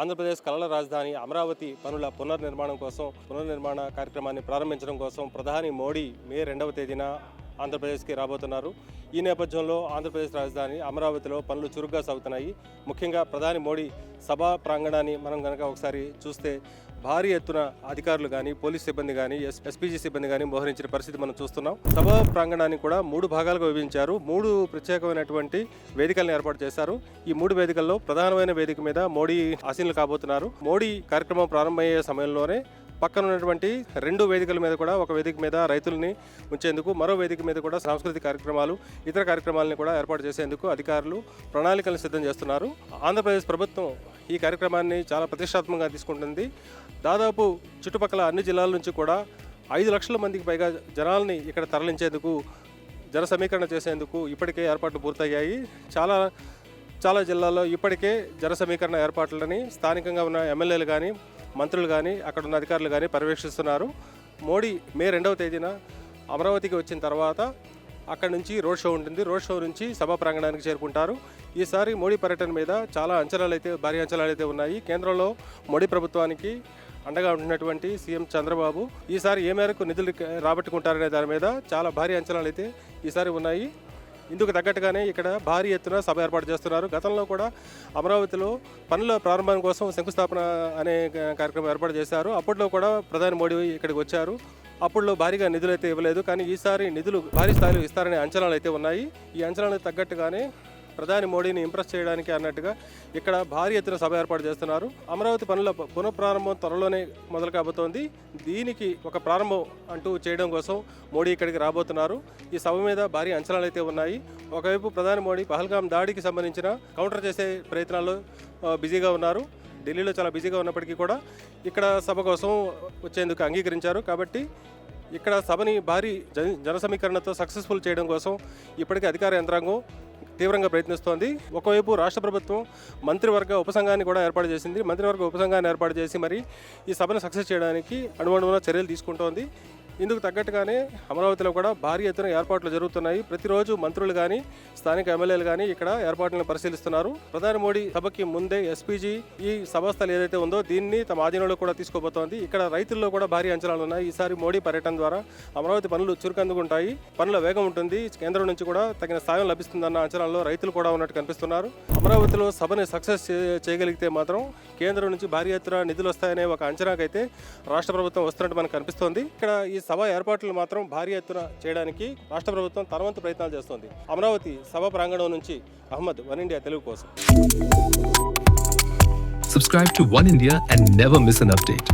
ఆంధ్రప్రదేశ్ కళల రాజధాని అమరావతి పనుల పునర్నిర్మాణం కోసం పునర్నిర్మాణ కార్యక్రమాన్ని ప్రారంభించడం కోసం ప్రధాని మోడీ మే రెండవ తేదీన ఆంధ్రప్రదేశ్కి రాబోతున్నారు. ఈ నేపథ్యంలో ఆంధ్రప్రదేశ్ రాజధాని అమరావతిలో పనులు చురుగ్గా సాగుతున్నాయి. ముఖ్యంగా ప్రధాని మోడీ సభా ప్రాంగణాన్ని మనం కనుక ఒకసారి చూస్తే భారీ ఎత్తున అధికారులు కానీ పోలీస్ సిబ్బంది కానీ ఎస్ ఎస్పీజీ సిబ్బంది కానీ మోహరించిన పరిస్థితి మనం చూస్తున్నాం. సభ ప్రాంగణాన్ని కూడా మూడు భాగాలుగా విభజించారు. మూడు ప్రత్యేకమైనటువంటి వేదికలను ఏర్పాటు చేశారు. ఈ మూడు వేదికల్లో ప్రధానమైన వేదిక మీద మోడీ ఆసీనులు కాబోతున్నారు. మోడీ కార్యక్రమం ప్రారంభమయ్యే సమయంలోనే పక్కన ఉన్నటువంటి రెండు వేదికల మీద కూడా ఒక వేదిక మీద రైతుల్ని ఉంచేందుకు మరో వేదిక మీద కూడా సాంస్కృతిక కార్యక్రమాలు ఇతర కార్యక్రమాలను కూడా ఏర్పాటు చేసేందుకు అధికారులు ప్రణాళికలను సిద్ధం చేస్తున్నారు. ఆంధ్రప్రదేశ్ ప్రభుత్వం ఈ కార్యక్రమాన్ని చాలా ప్రతిష్టాత్మకంగా తీసుకుంటుంది. దాదాపు చుట్టుపక్కల అన్ని జిల్లాల నుంచి కూడా ఐదు లక్షల మందికి పైగా జనాల్ని ఇక్కడ తరలించేందుకు జన సమీకరణ చేసేందుకు ఇప్పటికే ఏర్పాట్లు పూర్తయ్యాయి. చాలా చాలా జిల్లాల్లో ఇప్పటికే జన సమీకరణ ఏర్పాట్లని స్థానికంగా ఉన్న ఎమ్మెల్యేలు కానీ మంత్రులు కానీ అక్కడ ఉన్న అధికారులు కానీ పర్యవేక్షిస్తున్నారు. మోడీ మే రెండవ తేదీన అమరావతికి వచ్చిన తర్వాత అక్కడ నుంచి రోడ్ షో ఉంటుంది. రోడ్ షో నుంచి సభా ప్రాంగణానికి చేరుకుంటారు. ఈసారి మోడీ పర్యటన మీద చాలా అంచనాలు అయితే భారీ అంచనాలు అయితే ఉన్నాయి. కేంద్రంలో మోడీ ప్రభుత్వానికి అండగా ఉంటున్నటువంటి సీఎం చంద్రబాబు ఈసారి ఏ మేరకు నిధులు రాబట్టుకుంటారనే దాని మీద చాలా భారీ అంచనాలు అయితే ఈసారి ఉన్నాయి. ఇందుకు తగ్గట్టుగానే ఇక్కడ భారీ ఎత్తున సభ ఏర్పాటు చేస్తున్నారు. గతంలో కూడా అమరావతిలో పనుల ప్రారంభం కోసం శంకుస్థాపన అనే కార్యక్రమం ఏర్పాటు చేశారు. అప్పట్లో కూడా ప్రధాని మోడీ ఇక్కడికి వచ్చారు. అప్పుడులో భారీగా నిధులు అయితే ఇవ్వలేదు. కానీ ఈసారి నిధులు భారీ స్థాయిలో ఇస్తారనే అంచనాలు అయితే ఉన్నాయి. ఈ అంచనాలకు తగ్గట్టుగానే ప్రధాని మోడీని ఇంప్రెస్ చేయడానికి అన్నట్టుగా ఇక్కడ భారీ ఎత్తున సభ ఏర్పాటు చేస్తున్నారు. అమరావతి పనుల పునఃప్రారంభం త్వరలోనే మొదలు కాబోతోంది. దీనికి ఒక ప్రారంభం అంటూ చేయడం కోసం మోడీ ఇక్కడికి రాబోతున్నారు. ఈ సభ మీద భారీ అంచనాలు అయితే ఉన్నాయి. ఒకవైపు ప్రధాని మోడీ పహల్గాం దాడికి సంబంధించిన కౌంటర్ చేసే ప్రయత్నాల్లో బిజీగా ఉన్నారు. ఢిల్లీలో చాలా బిజీగా ఉన్నప్పటికీ కూడా ఇక్కడ సభ కోసం వచ్చేందుకు అంగీకరించారు. కాబట్టి ఇక్కడ సభని భారీ జన జన సమీకరణతో సక్సెస్ఫుల్ చేయడం కోసం ఇప్పటికే అధికార యంత్రాంగం తీవ్రంగా ప్రయత్నిస్తోంది. ఒకవైపు రాష్ట్ర ప్రభుత్వం మంత్రివర్గ ఉపసంఘాన్ని కూడా ఏర్పాటు చేసింది. మంత్రివర్గ ఉపసంఘాన్ని ఏర్పాటు చేసి మరి ఈ సభను సక్సెస్ చేయడానికి అణువణువున చర్యలు తీసుకుంటోంది. ఇందుకు తగ్గట్టుగానే అమరావతిలో కూడా భారీ ఎత్తున ఏర్పాట్లు జరుగుతున్నాయి. ప్రతిరోజు మంత్రులు కానీ స్థానిక ఎమ్మెల్యేలు కానీ ఇక్కడ ఏర్పాట్లను పరిశీలిస్తున్నారు. ప్రధాని మోడీ సభకి ముందే ఎస్పీజీ ఈ సభాస్థలి ఏదైతే ఉందో దీన్ని తమ ఆధీనంలో కూడా తీసుకోబోతోంది. ఇక్కడ రైతుల్లో కూడా భారీ అంచనాలు ఉన్నాయి. ఈసారి మోడీ పర్యటన ద్వారా అమరావతి పనులు చురుకందుకుంటాయి. పనుల వేగం ఉంటుంది. కేంద్రం నుంచి కూడా తగిన సాయం లభిస్తుందన్న అంచనాల్లో రైతులు కూడా ఉన్నట్టు కనిపిస్తున్నారు. అమరావతిలో సభని సక్సెస్ చేయగలిగితే మాత్రం కేంద్రం నుంచి భారీ ఎత్తున నిధులు వస్తాయనే ఒక అంచనాకైతే రాష్ట్ర ప్రభుత్వం వస్తున్నట్టు మనకు కనిపిస్తోంది. ఇక్కడ ఈ సభ ఏర్పాట్లు మాత్రం భారీ ఎత్తున చేయడానికి రాష్ట్ర ప్రభుత్వం తనవంతు ప్రయత్నాలు చేస్తోంది అమరావతి సభ ప్రాంగణం నుంచి అహ్మద్ వన్ ఇండియా తెలుగు కోసం Subscribe to One India and never miss an update.